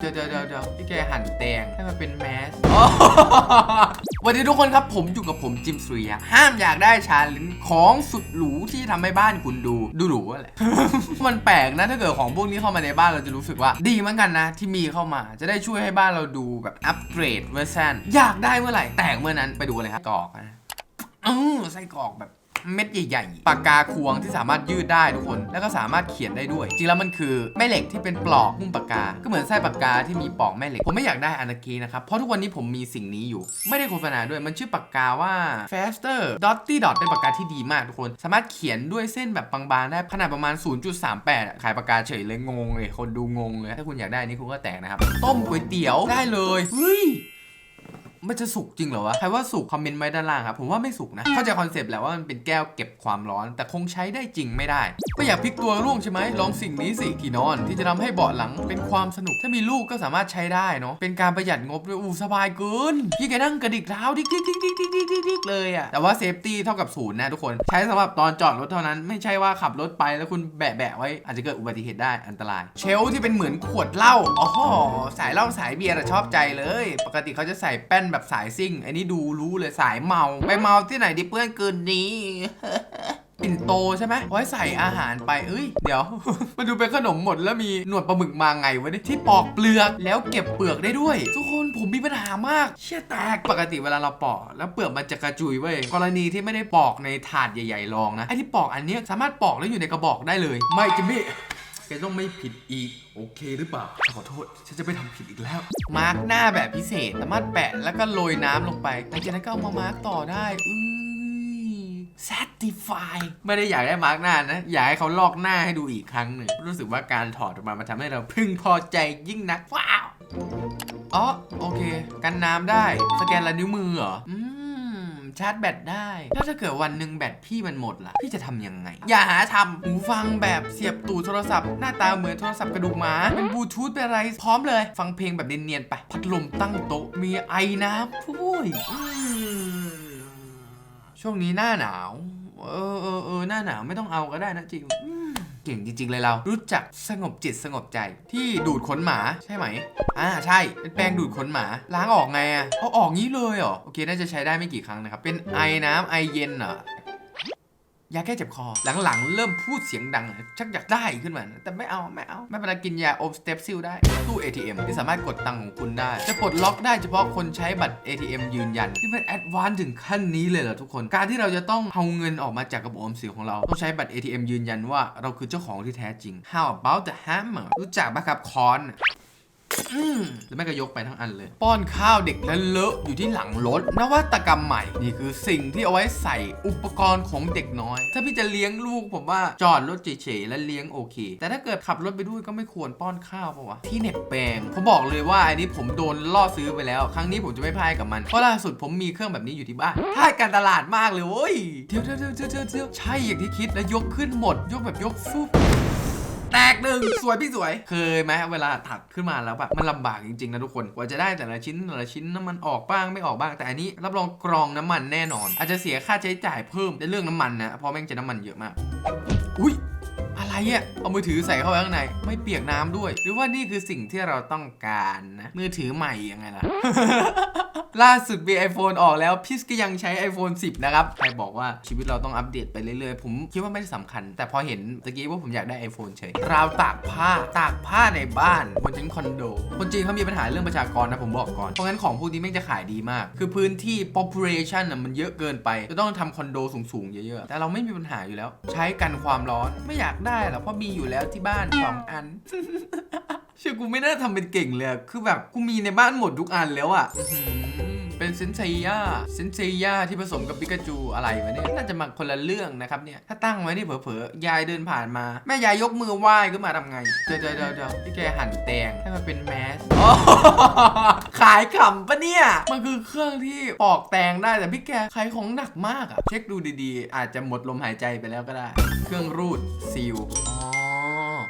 เดี๋ยวเดี๋ยวเดี๋ยวพี่แกหั่นแตงให้มันเป็นแมสวันนี้ทุกคนครับผมอยู่กับผมจิมสุริยะห้ามอยากได้ชาลิ้นของสุดหรูที่ทำให้บ้านคุณดู ดูหรูอะไรมันแปลกนะถ้าเกิดของพวกนี้เข้ามาในบ้านเราจะรู้สึกว่า ดีเหมือนกันนะ ที่มีเข้ามาจะได้ช่วยให้บ้านเราดูแบบอัปเกรดเวอร์ชันอยากได้เมื่อไหร่แตกเมื่อนั้นไปดูเลยครับกรอกนะอือไส้กรอกแบบ เม็ดใหญ่ๆ ปากกาควงที่สามารถยืดได้ทุกคน แล้วก็สามารถเขียนได้ด้วย จริงแล้วมันคือแม่เหล็กที่เป็นปลอกหุ้มปากกา ก็เหมือนไส้ปากกาที่มีปลอกแม่เหล็ก ผมไม่อยากได้อันตะกี้นะครับ เพราะทุกวันนี้ผมมีสิ่งนี้อยู่ ไม่ได้โฆษณาด้วย มันชื่อปากกาว่า faster dotty dot เป็นปากกาที่ดีมากทุกคน สามารถเขียนด้วยเส้นแบบบางๆ ได้ขนาดประมาณ 0.38 ขายปากกาเฉยเลยงงเลย คนดูงงเลย ถ้าคุณอยากได้อันนี้คุณก็แตกนะครับ ต้มก๋วยเตี๋ยวได้เลย เฮ้ย มันจะสุกจริงเหรอวะ ใครว่าสุกคอมเมนต์ไว้ด้านล่างครับ ผมว่าไม่สุกนะ เข้าใจคอนเซปต์แล้วว่ามันเป็นแก้วเก็บความร้อน แต่คงใช้ได้จริงไม่ได้ ก็อยากพลิกตัวร่วงใช่ไหม ลองสิ่งนี้สิกี่นอน ที่จะทำให้เบาะหลังเป็นความสนุก ถ้ามีลูกก็สามารถใช้ได้เนาะ เป็นการประหยัดงบด้วยอู้สบายเกิน พี่แกนั่งกระดิกเท้าดิ๊กดิ๊กดิ๊กดิ๊กดิ๊กดิ๊กดิ๊กเลยอะแต่ว่าเซฟตี้เท่ากับศูนย์นะทุกคน ใช้สำหรับตอนจอดรถเท่านั้น ไม่ใช่ว่าขับรถไปแล้วคุณแบะแบะไว้อาจจะเกิดอุบัติเหตุได้อันตราย เชลที่เป็นเหมือนขวดเหล้าอ๋อสายเหล้าสายเบียร์ชอบใจเลย ปกติเขาจะใส่แป้นแบบสายซิ่ง อันนี้ดูรู้เลยสายเมา ไปเมาที่ไหนดิเพื่อนเกินนี้ปิ่นโตใช่ไหมไว้ใส่อาหารไป เอ้ย เดี๋ยว มาดูเป็นขนมหมดแล้วมีหนวดปลาหมึกมาไงวะเนี่ยที่ปอกเปลือกแล้วเก็บเปลือกได้ด้วย ทุกคนผมมีปัญหามาก เชี่ยแตก ปกติเวลาเราปอกแล้วเปลือกมันจะกระจุยเว้ย กรณีที่ไม่ได้ปอกในถาดใหญ่ๆรองนะ ไอ้ที่ปอกอันนี้สามารถปอกแล้วอยู่ในกระบอกได้เลย ไม่จิมมี่ แกต้องไม่ผิดอีก โอเคหรือเปล่าฉันขอโทษ ฉันจะไม่ทำผิดอีกแล้ว มาร์กหน้าแบบพิเศษสามารถแปะแล้วก็โรยน้ำลงไปหลังจากนั้นก็เอามามาร์กต่อได้อื้อ satisfy ไม่ได้อยากได้มาร์กหน้านะ อยากให้เขาลอกหน้าให้ดูอีกครั้งหนึ่ง รู้สึกว่าการถอดออกมามันทำให้เราพึงพอใจยิ่งนัก ว้าว อ๋อ โอเค กันน้ำได้ สแกนลายนิ้วมือเหรออืม ชาร์จแบตได้ แล้วถ้าเกิดวันหนึ่งแบตพี่มันหมดล่ะ พี่จะทำยังไง อย่าหาทำหูฟังแบบเสียบตูดโทรศัพท์ หน้าตาเหมือนโทรศัพท์กระดูกหมาเป็นบลูทูธเป็นอะไร พร้อมเลย ฟังเพลงแบบเนียนๆไป พัดลมตั้งโต๊ะ มีไอน้ำพุ้ยอืมช่วงนี้หน้าหนาว เออเออเออหน้าหนาวไม่ต้องเอาก็ได้นะจิวอืม เก่งจริง ๆ เลยเรา รู้จักสงบจิตสงบใจที่ดูดขนหมาใช่ไหม อ่าใช่ เป็นแปรงดูดขนหมา ล้างออกไงอะเอาออกงี้เลยเหรอ โอเค น่าจะใช้ได้ไม่กี่ครั้งนะครับ เป็นไอน้ำไอเย็นเหรอ ยาแก้เจ็บคอ หลังๆ เริ่มพูดเสียงดัง ชักอยากได้ขึ้นมา แต่ไม่เอาไม่เอา ไม่เป็นไรกินยาโอมสเตปซิลได้ ตู้ ATM ที่สามารถกดตังค์ของคุณได้ จะปลดล็อกได้เฉพาะคนใช้บัตร ATM ยืนยัน ที่มันแอดวานซ์ถึงขั้นนี้เลยเหรอทุกคน การที่เราจะต้องเอาเงินออกมาจากกระปุกออมสินของเรา ต้องใช้บัตร ATM ยืนยันว่าเราคือเจ้าของที่แท้จริง How about the hammer รู้จักปะครับคอน อืมแล้วแม่ก็ยกไปทั้งอันเลย ป้อนข้าวเด็กและเลอะอยู่ที่หลังรถนวัตกรรมใหม่นี่คือสิ่งที่เอาไว้ใส่อุปกรณ์ของเด็กน้อย ถ้าพี่จะเลี้ยงลูกผมว่าจอดรถเฉยๆและเลี้ยงโอเค แต่ถ้าเกิดขับรถไปด้วยก็ไม่ควรป้อนข้าวปะวะที่เน็บแปรงผมบอกเลยว่าอันนี้ผมโดนล่อซื้อไปแล้ว ครั้งนี้ผมจะไม่พ่ายกับมันเพราะล่าสุดผมมีเครื่องแบบนี้อยู่ที่บ้านพ่ายการตลาดมากเลยเว้ยเดี๋ยวเดี๋ยวเดี๋ยวเดี๋ยวเดี๋ยวใช่อย่างที่คิดแล้วยกขึ้นหมด ยกแบบยกฟุบ กหนึ่งสวยพี่สวย เคยไหมเวลาถักขึ้นมาแล้วแบบมันลำบากจริงๆนะทุกคน กว่าจะได้แต่ละชิ้นแต่ละชิ้นน้ำมันออกบ้างไม่ออกบ้าง แต่อันนี้รับรองกรองน้ำมันแน่นอน อาจจะเสียค่าใช้จ่ายเพิ่มในเรื่องน้ำมันนะเพราะแม่งจะน้ำมันเยอะมาก อุ้ยอะไรอะเอามือถือใส่เข้าไปข้างในไม่เปียกน้ำด้วย หรือว่านี่คือสิ่งที่เราต้องการนะมือถือใหม่ยังไงล่ะ ล่าสุดมี iPhone ออกแล้วพิสก็ยังใช้ iPhone 10 นะครับ ใครบอกว่าชีวิตเราต้องอัปเดตไปเรื่อยๆ ผมคิดว่าไม่ได้สำคัญ แต่พอเห็นตะกี้ว่าผมอยากได้ iPhone เฉยราวตากผ้าตากผ้าในบ้านบนชั้นคอนโด คนจีนเขามีปัญหาเรื่องประชากรนะผมบอกก่อน เพราะงั้นของพวกนี้แม่งจะขายดีมาก คือพื้นที่ population น่ะมันเยอะเกินไปจะต้องทำคอนโดสูงๆ เยอะๆ แต่เราไม่มีปัญหาอยู่แล้ว ใช้กันความร้อนไม่อยากได้หรอกเพราะมีอยู่แล้วที่บ้านสองอันเชื่อกูไม่น่าทำเป็นเก่งเลย คือแบบกูมีในบ้านหมดทุกอันแล้วอะอื้อหือ เซนเซียเซนเซียที่ผสมกับปิกาจูอะไรวะเนี่ยน่าจะมาคนละเรื่องนะครับเนี่ยถ้าตั้งไว้นี่เผลอๆยายเดินผ่านมา แม่ยายยกมือไหว้ขึ้นมาทำไงเดี๋ยวเดี๋ยวเดี๋ยวพี่แกหั่นแตงให้มันเป็นแมสขายขำปะเนี่ย มันคือเครื่องที่ปอกแตงได้แต่พี่แกขายของหนักมากอะเช็คดูดีๆ อาจจะหมดลมหายใจไปแล้วก็ได้ เครื่องรูดซีลอ๋อ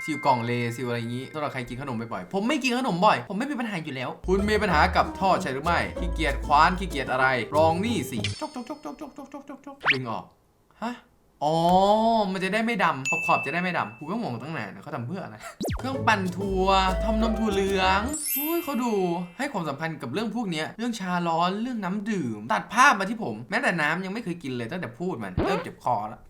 ซิลกล่องเลซิลอะไรอย่างนี้สำหรับใครกินขนมบ่อยๆผมไม่กินขนมบ่อย ผมไม่มีปัญหาอยู่แล้ว คุณมีปัญหากับท่อใช่หรือไม่ขี้เกียจคว้านขี้เกียจอะไรลองนี่สิจกจกจกจกจกจกจกจกจกดึงออกฮะอ๋อ มันจะได้ไม่ดำขอบขอบจะได้ไม่ดำกูก็งงตั้งนานเขาทำเพื่ออะไร เครื่องปั่นถั่วทำนมถั่วเหลืองอุ้ยเขาดูให้ความสำคัญกับเรื่องพวกนี้ เรื่องชาร้อน เรื่องน้ำดื่ม ตัดภาพมาที่ผม แม้แต่น้ำยังไม่เคยกินเลยตั้งแต่พูดมัน เริ่มเจ็บคอแล้ว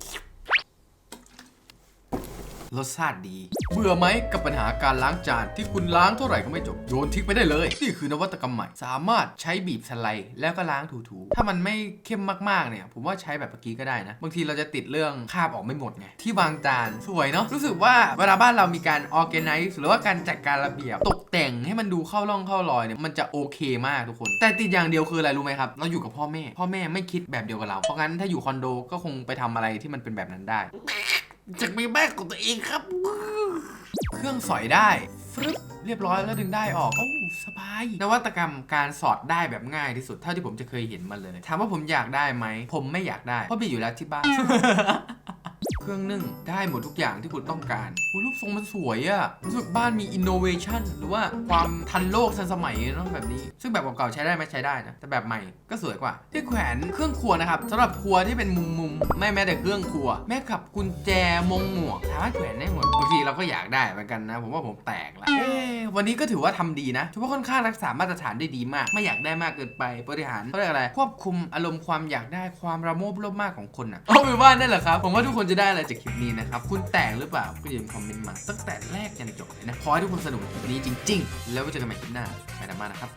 รสชาติดี เบื่อไหมกับปัญหาการล้างจานที่คุณล้างเท่าไหร่ก็ไม่จบ โยนทิ้งไปได้เลย นี่คือนวัตกรรมใหม่ สามารถใช้บีบสไลด์แล้วก็ล้างถูๆ ถ้ามันไม่เข้มมากๆเนี่ย ผมว่าใช้แบบเมื่อกี้ก็ได้นะ บางทีเราจะติดเรื่องคาบออกไม่หมดไง ที่วางจานสวยเนาะ รู้สึกว่าเวลาบ้านเรามีการ organize หรือว่าการจัดการระเบียบตกแต่งให้มันดูเข้าร่องเข้ารอยเนี่ย มันจะโอเคมากทุกคน แต่ติดอย่างเดียวคืออะไรรู้ไหมครับ เราอยู่กับพ่อแม่ พ่อแม่ไม่คิดแบบเดียวกับเรา เพราะงั้นถ้าอยู่คอนโดก็คงไปทำอะไรที่มันเป็นแบบนั้นได้ จากมีแม่ของตัวเองครับ เครื่องสอยได้ฟรึบเรียบร้อยแล้วดึงได้ออกโอ้สบาย นวัตกรรมการสอดได้แบบง่ายที่สุดเท่าที่ผมจะเคยเห็นมาเลย ถามว่าผมอยากได้ไหม ผมไม่อยากได้ เพราะมีอยู่แล้วที่บ้าน รื่องนึ่ง ได้หมดทุกอย่างที่คุณต้องการอุ๊ยรูปทรงมันสวยอะรู้สึกบ้านมีอินโนเวชันหรือว่าความทันโลกทันสมัยเนาะแบบนี้ ซึ่งแบบเก่าๆใช้ได้ไหมใช้ได้นะ แต่แบบใหม่ก็สวยกว่า ที่แขวนเครื่องครัวนะครับสำหรับครัวที่เป็นมุมมุมๆไม่แม้แต่เครื่องครัว แม้กับกุญแจมงหมวกสามารถแขวนได้หมดบางทีเราก็อยากได้เหมือนกันนะ ผมว่าผมแตกละวันนี้ก็ถือว่าทำดีนะถือว่าค่อนข้างรักษามาตรฐานได้ดีมาก ไม่อยากได้มากเกินไปบริหารเขาเรียกอะไรควบคุมอารมณ์ความอยากได้ความระโมบโลภมากของคนอะเอาเป็นว่านั่นแหละครับผมว่าทุกคนจะได้อะไรจากคลิปนี้นะครับ คุณแตกหรือเปล่าก็อย่าลืมคอมเมนต์มาตั้งแต่แรกยันจบเลยนะ ขอให้ทุกคนสนุกกับคลิปนี้จริง ๆ แล้วไว้เจอกันใหม่คลิปหน้าไปดราม่านะครับ